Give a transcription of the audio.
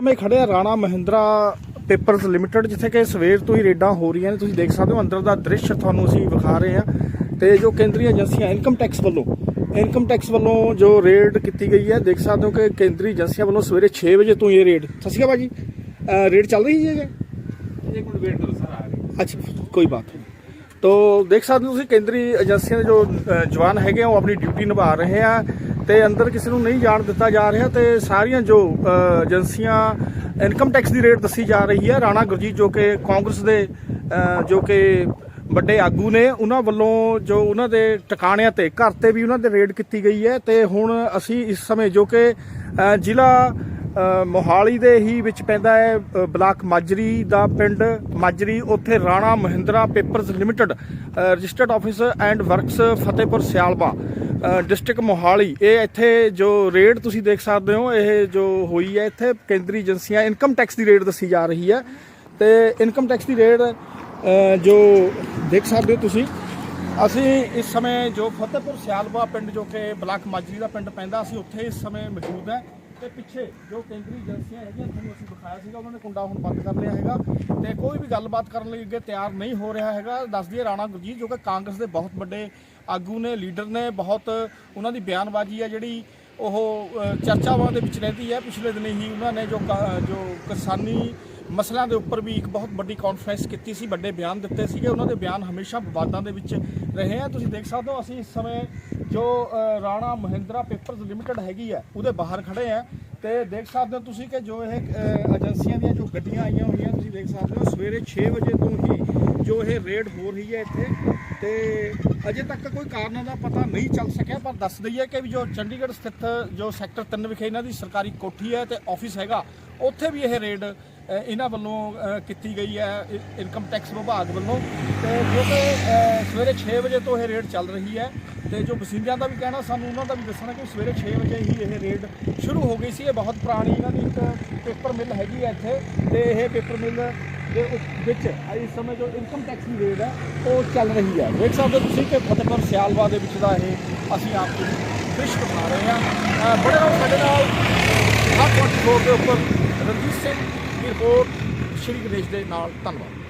ਮੈਂ ਖੜੇ ਆ ਰਾਣਾ ਮਹਿੰਦਰਾ ਪੇਪਰਸ ਲਿਮਟਿਡ ਜਿੱਥੇ ਕਿ ਸਵੇਰ ਤੋਂ ਹੀ ਰੇਡਾਂ ਹੋ ਰਹੀਆਂ ਨੇ। ਤੁਸੀਂ ਦੇਖ ਸਕਦੇ ਹੋ ਅੰਦਰ ਦਾ ਦ੍ਰਿਸ਼ ਤੁਹਾਨੂੰ ਅਸੀਂ ਵਿਖਾ ਰਹੇ ਹਾਂ। ਤੇ ਜੋ ਕੇਂਦਰੀ ਏਜੰਸੀਆਂ ਇਨਕਮ ਟੈਕਸ ਵੱਲੋਂ ਇਨਕਮ ਟੈਕਸ ਵੱਲੋਂ ਜੋ ਰੇਡ ਕੀਤੀ ਗਈ ਹੈ ਦੇਖ ਸਕਦੇ ਹੋ ਕਿ ਕੇਂਦਰੀ ਏਜੰਸੀਆਂ ਵੱਲੋਂ ਸਵੇਰੇ 6 ਵਜੇ ਤੋਂ ਹੀ ਇਹ ਰੇਡ। ਸਸੀਆ ਬਾਜੀ ਰੇਡ ਚੱਲ ਰਹੀ ਹੈ ਜੀ ਇੱਕ ਮਿੰਟ ਵੇਟ ਕਰੋ ਸਰ ਆ ਰਹੀ ਅੱਛਾ ਕੋਈ ਬਾਤ ਨਹੀਂ। ਤੋ ਦੇਖ ਸਕਦੇ ਹੋ ਤੁਸੀਂ ਕੇਂਦਰੀ ਏਜੰਸੀਆਂ ਦੇ ਜੋ ਜਵਾਨ ਹੈਗੇ ਆ, ਉਹ ਆਪਣੀ ਡਿਊਟੀ ਨਿਭਾ ਰਹੇ ਆ ਤੇ ਅੰਦਰ ਕਿਸੇ ਨੂੰ ਨਹੀਂ ਜਾਣ ਦਿੱਤਾ ਜਾ ਰਿਹਾ ਤੇ ਸਾਰੀਆਂ ਜੋ ਏਜੰਸੀਆਂ ਇਨਕਮ ਟੈਕਸ ਦੀ ਰੇਟ ਦੱਸੀ ਜਾ ਰਹੀ ਹੈ। ਰਾਣਾ ਗੁਰਜੀਤ ਜੋ ਕਿ ਕਾਂਗਰਸ ਦੇ ਜੋ ਕਿ ਵੱਡੇ ਆਗੂ ਨੇ, ਉਹਨਾਂ ਵੱਲੋਂ ਜੋ ਉਹਨਾਂ ਦੇ ਟਿਕਾਣਿਆਂ ਤੇ ਘਰ ਤੇ ਵੀ ਉਹਨਾਂ ਦੇ ਰੇਡ ਕੀਤੀ ਗਈ ਹੈ ਤੇ ਹੁਣ ਅਸੀਂ ਇਸ ਸਮੇਂ ਜੋ ਕਿ ਜ਼ਿਲ੍ਹਾ ਮੋਹਾਲੀ ਦੇ ਹੀ ਵਿੱਚ ਪੈਂਦਾ ਹੈ ਬਲਾਕ ਮਾਜਰੀ ਦਾ ਪਿੰਡ। ਮਾਜਰੀ ਉੱਥੇ Rana Mahindra papers limited registered officer and works Fatehpur Sialba. District Mohali, ਇਹ ਇੱਥੇ ਜੋ ਰੇਡ ਤੁਸੀਂ ਦੇਖ ਸਕਦੇ ਹੋ, ਇਹ ਜੋ ਹੋਈ ਹੈ ਇੱਥੇ, ਕੇਂਦਰੀ ਏਜੰਸੀਆਂ, ਇਨਕਮ ਟੈਕਸ ਦੀ ਰੇਡ ਦੱਸੀ ਜਾ ਰਹੀ ਹੈ। ਤੇ ਇਨਕਮ ਟੈਕਸ ਦੀ ਰੇਡ ਜੋ ਦੇਖ ਸਕਦੇ ਹੋ ਤੁਸੀਂ, ਅਸੀਂ ਇਸ ਸਮੇਂ ਜੋ ਫਤਿਹਪੁਰ ਸਿਆਲਬਾ ਪਿੰਡ, ਜੋ ਕਿ ਬਲਾਕ ਮਾਜਰੀ ਦਾ ਪਿੰਡ ਪੈਂਦਾ, ਅਸੀਂ ਉੱਥੇ ਇਸ ਸਮੇਂ ਮੌਜੂਦ ਹੈ। ਤੇ ਪਿੱਛੇ ਜੋ ਕੇਂਦਰੀ ਏਜੰਸੀਆਂ ਹੈਗੀਆਂ ਤੁਹਾਨੂੰ ਅਸੀਂ ਦਿਖਾਇਆ ਸੀਗਾ ਉਹਨਾਂ ਨੇ ਕੁੰਡਾ ਹੁਣ ਬੰਦ ਕਰ ਲਿਆ ਹੈਗਾ। ਤੇ ਕੋਈ ਵੀ ਗੱਲਬਾਤ ਕਰਨ ਲਈ ਅੱਗੇ ਤਿਆਰ ਨਹੀਂ ਹੋ ਰਿਹਾ ਹੈਗਾ। ਦੱਸ ਦਈਏ ਰਾਣਾ ਗੁਰਜੀਤ ਜੋ ਕਿ ਕਾਂਗਰਸ ਦੇ ਬਹੁਤ ਵੱਡੇ ਆਗੂ ਨੇ ਲੀਡਰ ਨੇ ਬਹੁਤ ਉਹਨਾਂ ਦੀ ਬਿਆਨਬਾਜ਼ੀ ਹੈ ਜਿਹੜੀ ਉਹ ਅ, ਚਰਚਾਵਾਂ ਦੇ ਵਿੱਚ ਰਹਿੰਦੀ ਹੈ ਪਿਛਲੇ ਦਿਨੀ ਹੀ ਉਹਨਾਂ ਨੇ ਜੋ ਕਾ- ਜੋ ਕਿਸਾਨੀ ਮਸਲਿਆਂ ਦੇ ਉੱਪਰ ਵੀ ਇੱਕ ਬਹੁਤ ਵੱਡੀ ਕਾਨਫਰੰਸ ਕੀਤੀ ਸੀ, ਵੱਡੇ ਬਿਆਨ ਦਿੱਤੇ ਸੀਗੇ। ਉਹਨਾਂ ਦੇ ਬਿਆਨ ਹਮੇਸ਼ਾ ਵਿਵਾਦਾਂ ਦੇ ਵਿੱਚ ਰਹੇ ਆ। ਤੁਸੀਂ ਦੇਖ ਸਕਦੇ ਹੋ, ਅਸੀਂ ਇਸ ਸਮੇਂ ਜੋ ਰਾਣਾ ਮਹਿੰਦਰਾ ਪੇਪਰਸ ਲਿਮਟਿਡ ਹੈਗੀ ਹੈ ਉਹਦੇ ਬਾਹਰ ਖੜੇ ਆ। ਤੇ ਦੇਖ ਸਕਦੇ ਹੋ ਤੁਸੀਂ ਕਿ ਜੋ ਇਹ ਏਜੰਸੀਆਂ ਦੀਆਂ ਜੋ ਗੱਡੀਆਂ ਆਈਆਂ ਹੋਈਆਂ, ਤੁਸੀਂ ਦੇਖ ਸਕਦੇ ਹੋ, ਸਵੇਰੇ 6 ਵਜੇ ਤੋਂ ਹੀ ਜੋ ਇਹ ਰੇਡ ਹੋ ਰਹੀ ਹੈ ਇੱਥੇ। ਤੇ ਅਜੇ ਤੱਕ ਕੋਈ ਕਾਰਨਾਂ ਦਾ ਪਤਾ ਨਹੀਂ ਚੱਲ ਸਕਿਆ, ਪਰ ਦੱਸ ਦਈਏ ਕਿ ਵੀ ਜੋ ਚੰਡੀਗੜ੍ਹ ਸਥਿਤ ਜੋ ਸੈਕਟਰ 3 ਵਿਖੇ ਇਹਨਾਂ ਦੀ ਸਰਕਾਰੀ ਕੋਠੀ ਹੈ ਤੇ ਆਫਿਸ ਹੈਗਾ, ਉੱਥੇ ਵੀ ਇਹ ਰੇਡ ਇਹਨਾਂ ਵੱਲੋਂ ਕੀਤੀ ਗਈ ਹੈ ਇਨਕਮ ਟੈਕਸ ਵਿਭਾਗ ਵੱਲੋਂ। ਤੇ ਜੋ ਕਿ ਸਵੇਰੇ 6 ਵਜੇ ਤੋਂ ਇਹ ਰੇਡ ਚੱਲ ਰਹੀ ਹੈ। ਤੇ ਜੋ ਵਸਿੰਦਿਆਂ ਦਾ ਵੀ ਕਹਿਣਾ, ਸਾਨੂੰ ਉਹਨਾਂ ਦਾ ਵੀ ਦੱਸਣਾ ਕਿ ਸਵੇਰੇ 6 ਵਜੇ ਹੀ ਇਹ ਰੇਡ ਸ਼ੁਰੂ ਹੋ ਗਈ ਸੀ। ਇਹ ਬਹੁਤ ਪੁਰਾਣੀ ਇਹਨਾਂ ਦੀ ਇੱਕ ਪੇਪਰ ਮਿਲ ਹੈਗੀ ਹੈ ਇੱਥੇ। ਤੇ ਇਹ ਪੇਪਰ ਮਿਲ ਦੇ ਉਪ- ਵਿੱਚ ਇਸ ਸਮੇਂ ਜੋ ਇਨਕਮ ਟੈਕਸ ਦੀ ਰੇਡ ਹੈ, ਉਹ ਚੱਲ ਰਹੀ ਹੈ। ਦੇਖ ਸਕਦੇ ਹੋ ਤੁਸੀਂ ਕਿ ਫਤਿਹਪੁਰ ਸਿਆਲਵਾ ਦੇ ਵਿੱਚ ਦਾ ਇਹ ਅਸੀਂ ਆਪ ਨੂੰ ਦ੍ਰਿਸ਼ ਦਿਖਾ ਰਹੇ ਹਾਂ। ਬੜੇ ਨਾਲ ਸਾਡੇ ਨਾਲ ਹਰ 24 ਦੇ ਉੱਪਰ ਰਣਜੀਤ ਸਿੰਘ ਦੀ ਰਿਪੋਰਟ ਸ਼੍ਰੀ ਗਣੇਸ਼ ਦੇ ਨਾਲ ਧੰਨਵਾਦ।